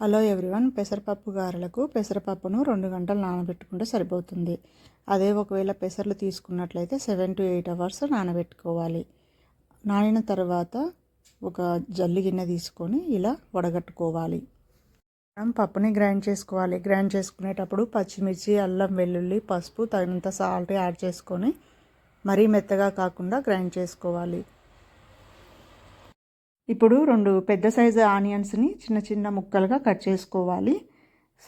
Hello everyone పెసరపప్పు గారెలకు పెసరపప్పును రెండు గంటలు నానబెట్టుకుంటే సరిపోతుంది. అదే ఒకవేళ పెసర్లు తీసుకున్నట్లయితే సెవెన్ టు ఎయిట్ అవర్స్ నానబెట్టుకోవాలి. నానిన తర్వాత ఒక జల్లి గిన్నె తీసుకొని ఇలా వడగట్టుకోవాలి. మనం పప్పుని గ్రైండ్ చేసుకోవాలి. గ్రైండ్ చేసుకునేటప్పుడు పచ్చిమిర్చి అల్లం వెల్లుల్లి పసుపు తగినంత సాల్ట్ యాడ్ చేసుకొని మరీ మెత్తగా కాకుండా గ్రైండ్ చేసుకోవాలి. ఇప్పుడు రెండు పెద్ద సైజు ఆనియన్స్ని చిన్న చిన్న ముక్కలుగా కట్ చేసుకోవాలి.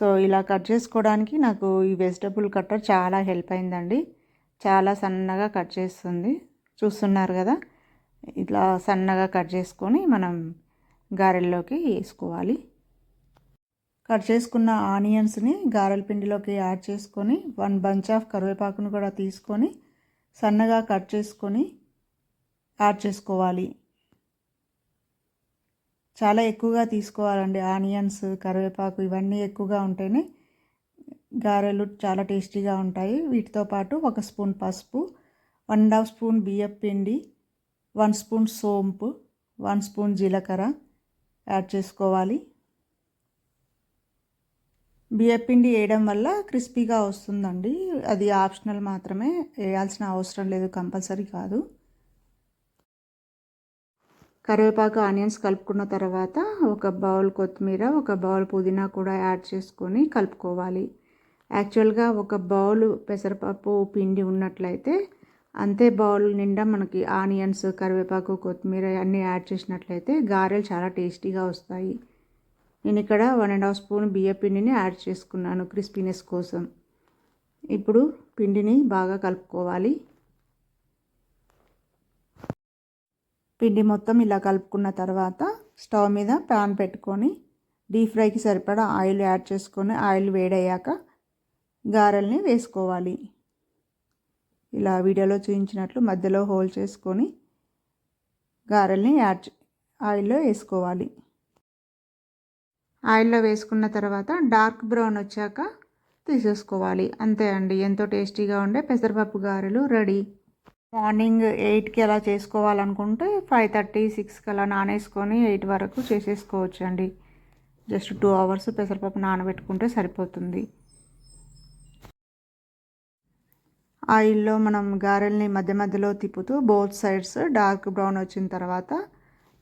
సో ఇలా కట్ చేసుకోవడానికి నాకు ఈ వెజిటబుల్ కట్టర్ చాలా హెల్ప్ అయిందండి. చాలా సన్నగా కట్ చేస్తుంది. చూస్తున్నారు కదా? ఇట్లా సన్నగా కట్ చేసుకొని మనం గారెల్లోకి వేసుకోవాలి. కట్ చేసుకున్న ఆనియన్స్ని గారెల పిండిలోకి యాడ్ చేసుకొని వన్ బంచ్ ఆఫ్ కరివేపాకును కూడా తీసుకొని సన్నగా కట్ చేసుకొని యాడ్ చేసుకోవాలి. చాలా ఎక్కువగా తీసుకోవాలండి. ఆనియన్స్ కరివేపాకు ఇవన్నీ ఎక్కువగా ఉంటేనే గారెలు చాలా టేస్టీగా ఉంటాయి. వీటితో పాటు ఒక స్పూన్ పసుపు వన్ అండ్ హాఫ్ స్పూన్ బియ్యం పిండి వన్ స్పూన్ సోంపు వన్ స్పూన్ జీలకర్ర యాడ్ చేసుకోవాలి. బియ్యం పిండి వేయడం వల్ల క్రిస్పీగా వస్తుందండి. అది ఆప్షనల్ మాత్రమే వేయాల్సిన అవసరం లేదు కంపల్సరీ కాదు. కరివేపాకు ఆనియన్స్ కలుపుకున్న తర్వాత ఒక బౌల్ కొత్తిమీర ఒక బౌల్ పుదీనా కూడా యాడ్ చేసుకొని కలుపుకోవాలి. యాక్చువల్గా ఒక బౌల్ పెసరపప్పు పిండి ఉన్నట్లయితే అంతే బౌల్ నిండా మనకి ఆనియన్స్ కరివేపాకు కొత్తిమీర అన్నీ యాడ్ చేసినట్లయితే గారెలు చాలా టేస్టీగా వస్తాయి. నేను ఇక్కడ వన్ అండ్ హాఫ్ స్పూన్ బియ్య పిండిని యాడ్ చేసుకున్నాను క్రిస్పీనెస్ కోసం. ఇప్పుడు పిండిని బాగా కలుపుకోవాలి. పిండి మొత్తం ఇలా కలుపుకున్న తర్వాత స్టవ్ మీద ప్యాన్ పెట్టుకొని డీప్ ఫ్రైకి సరిపడా ఆయిల్ యాడ్ చేసుకొని ఆయిల్ వేడయ్యాక గారెల్ని వేసుకోవాలి. ఇలా వీడియోలో చూపించినట్లు మధ్యలో హోల్ చేసుకొని గారెల్ని యాడ్ ఆయిల్లో వేసుకోవాలి. ఆయిల్లో వేసుకున్న తర్వాత డార్క్ బ్రౌన్ వచ్చాక తీసేసుకోవాలి. అంతే అండి. ఎంతో టేస్టీగా ఉండే పెసరపప్పు గారెలు రెడీ. మార్నింగ్ ఎయిట్కి అలా చేసుకోవాలనుకుంటే ఫైవ్ థర్టీ సిక్స్కి అలా నానేసుకొని ఎయిట్ వరకు చేసేసుకోవచ్చు అండి జస్ట్ టూ అవర్స్ పెసరపప్పు నానబెట్టుకుంటే సరిపోతుంది. ఆయిల్లో మనం గారెల్ని మధ్య మధ్యలో తిప్పుతూ బోత్ సైడ్స్ డార్క్ బ్రౌన్ వచ్చిన తర్వాత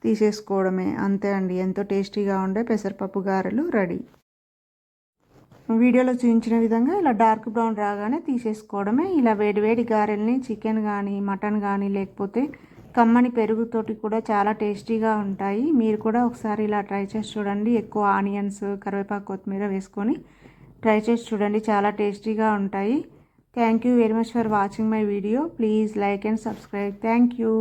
తీసేసుకోవడమే. అంతే అండి. ఎంతో టేస్టీగా ఉండే పెసరపప్పు గారెలు రెడీ. వీడియోలో చూపించిన విధంగా ఇలా డార్క్ బ్రౌన్ రాగానే తీసేసుకోవడమే. ఇలా వేడివేడి గారెల్ని చికెన్ కానీ మటన్ కానీ లేకపోతే కమ్మని పెరుగుతోటి కూడా చాలా టేస్టీగా ఉంటాయి. మీరు కూడా ఒకసారి ఇలా ట్రై చేసి చూడండి. ఎక్కువ ఆనియన్స్ కరివేపాకు కొత్తిమీర వేసుకొని ట్రై చేసి చూడండి. చాలా టేస్టీగా ఉంటాయి. Thank you very much for watching my video please like and subscribe thank you